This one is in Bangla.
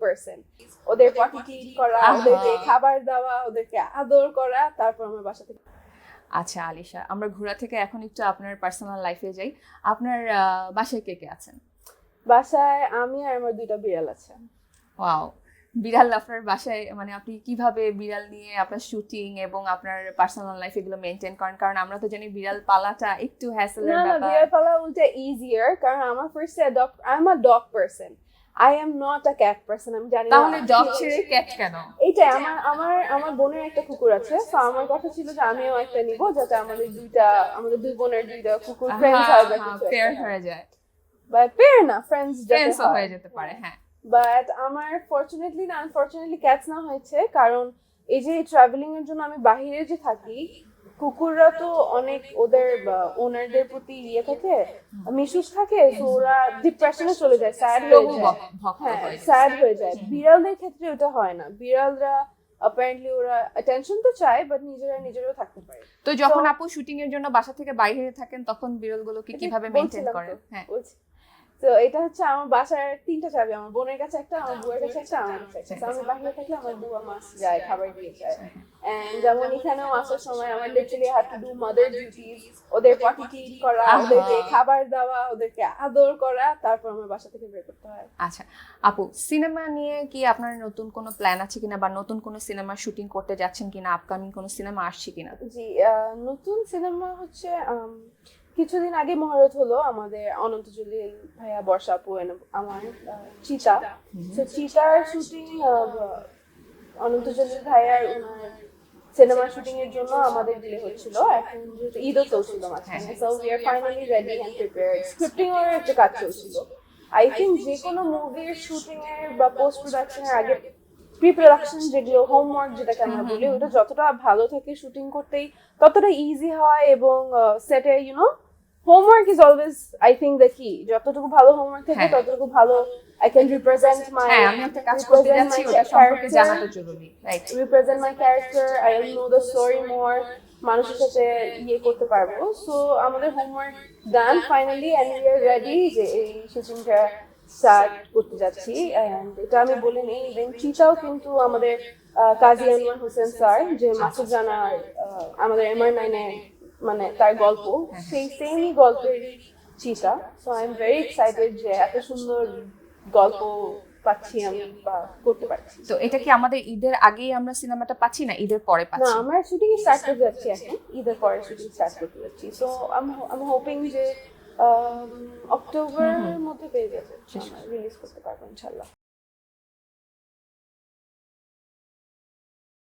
পার্সন ওদের পটি ক্লিন করা ওদেরকে খাবার দেওয়া ওদেরকে আদর করা তারপর আমার বাসা থেকে আচ্ছা আলিশা আমরা ঘোরা থেকে এখন একটু আপনার পার্সোনাল লাইফে যাই। আপনার বাসায় কে কে আছেন? বাসায় আমি আর আমার দুইটা বিড়াল আছে। ওয়াও বিড়াল আপনার বাসায় মানে আপনি কীভাবে বিড়াল নিয়ে আপনার শুটিং এবং আপনার পার্সোনাল লাইফ এগুলো মেনটেন করেন? কারণ আমরা তো জানি বিড়াল পালাটা একটু হ্যাসেলের না না বিড়াল পালা উল্টে ইজিয়ার কারণ আমার ফার্স্টে adopt I am a dog person I am not a cat person আমি জানি তাহলে ডগ ছেড়ে ক্যাট কেন? এইটাই আমার আমার আমার বোনের একটা কুকুর আছে তো আমার কথা ছিল যে আমিও একটা নিব যাতে আমাদের দুইটা আমাদের দুই বোনের দুইটা কুকুর ফ্রেন্ডস হয় বা কিছু ফেয়ার হয়ে। যায়। বাট পেয়ার না ফ্রেন্ডস ফ্রেন্ডস হয়ে। যেতে পারে হ্যাঁ। বাট আমার ফরচুনেটলি না আনফরচুনেটলি ক্যাটস না হয়েছে কারণ এই যে ট্রাভেলিং এর জন্য আমি বাহিরে যে থাকি কুকুররা তো অনেক ওদের ওনারদের প্রতি ইয়ে থাকে মিশুস থাকে তো ওরা ডিপ্রেশনে চলে যায় স্যাড হয়ে যায়। হ্যাঁ স্যাড হয়ে যায়। বিড়ালদের ক্ষেত্রে ওটা হয় না। বিড়ালরা অ্যাপারেন্টলি ওরা অ্যাটেনশন তো চায় বাট নিজেরা নিজেরাও থাকতে পারে। তো যখন আপু শুটিং এর জন্য বাসা থেকে বাইরে থাকেন তখন বিড়ালগুলোকে কীভাবে বলছিলাম করেন? হ্যাঁ। তো এটা হচ্ছে আমার বাসার তিনটা চাবি আমার বোনের কাছে একটা আমার বুয়ের কাছে একটা আমার কাছে একটা। আমি বাইরে থাকলে আমার বুয়া মাছ যায় খাবার দিয়ে যায়। যেমন এখানেও আসার সময় আমার literally have to do mother duties ওদের পটি ক্লিন করা ওদেরকে খাবার দেওয়া ওদেরকে আদর করা তারপর আমার বাসা থেকে বের করতে হয়। আচ্ছা আপু সিনেমা নিয়ে কি আপনার নতুন কোনো প্ল্যান আছে কিনা বা নতুন কোনো সিনেমা শুটিং করতে যাচ্ছেন কিনা? আপকামিং কোনো সিনেমা আসছে কিনা? জি নতুন সিনেমা হচ্ছে কিছুদিন আগে মহরত হলো আমাদের অনন্ত জলিল ভাইয়া বর্ষা আপু আমার চিতা। তো চিতার শুটিং অনন্ত জলিল ভাইয়ার সিনেমা শুটিং এর জন্য আমাদের ডিলে হচ্ছিল। এখন যেহেতু ঈদও চলছিল মাঝখানে so we are finally ready and prepared scripting এর একটা কাজ চলছিল। আই থিঙ্ক যে কোনো মুভির শুটিং এর বা পোস্ট প্রোডাকশনের আগে প্রি প্রোডাকশন যেগুলো হোমওয়ার্ক যেটাকে আমরা বলি ওটা যতটা ভালো থাকে শুটিং করতেই ততটা ইজি হয় এবং সেটে you know homework is always I think the কি যতটুকু ভালো হোমওয়ার্ক থাকে হ্যাঁ। ততটুকু ভালো আই ক্যান রিপ্রেজেন্ট মাই হ্যাঁ আমি একটা কাজ করতে যাচ্ছি ওটা সম্পর্কে জানা তো জরুরি right represent my character I know the story more মানুষের সাথে ইয়ে করতে পারব। সো আমাদের homework done finally and we are ready যে এই শুটিংটা স্টার্ট করতে যাচ্ছি। অ্যান্ড এটা আমি বলে নিই ইভেন চিতাও কিন্তু আমাদের কাজী আনোয়ার হোসেন স্যার যে মাসুদ জানার আমাদের এমআর নাইনে মানে তার গল্প সেই সেমই গল্পের চিতা। So I am very excited যে এত সুন্দর গল্প পাচ্ছি আমি বা করতে পারছি। তো এটা কি আমাদের ঈদের আগেই আমরা সিনেমাটা পাচ্ছি না ঈদের পরে না আমরা শুটিং স্টার্ট করতে যাচ্ছি এখন। ঈদের পরে শুটিং স্টার্ট করতে যাচ্ছি। সো আমি হোপিং যে অক্টোবরের মধ্যে পেয়ে যাবে। রিলিজ করতে পারব ইনশাল্লাহ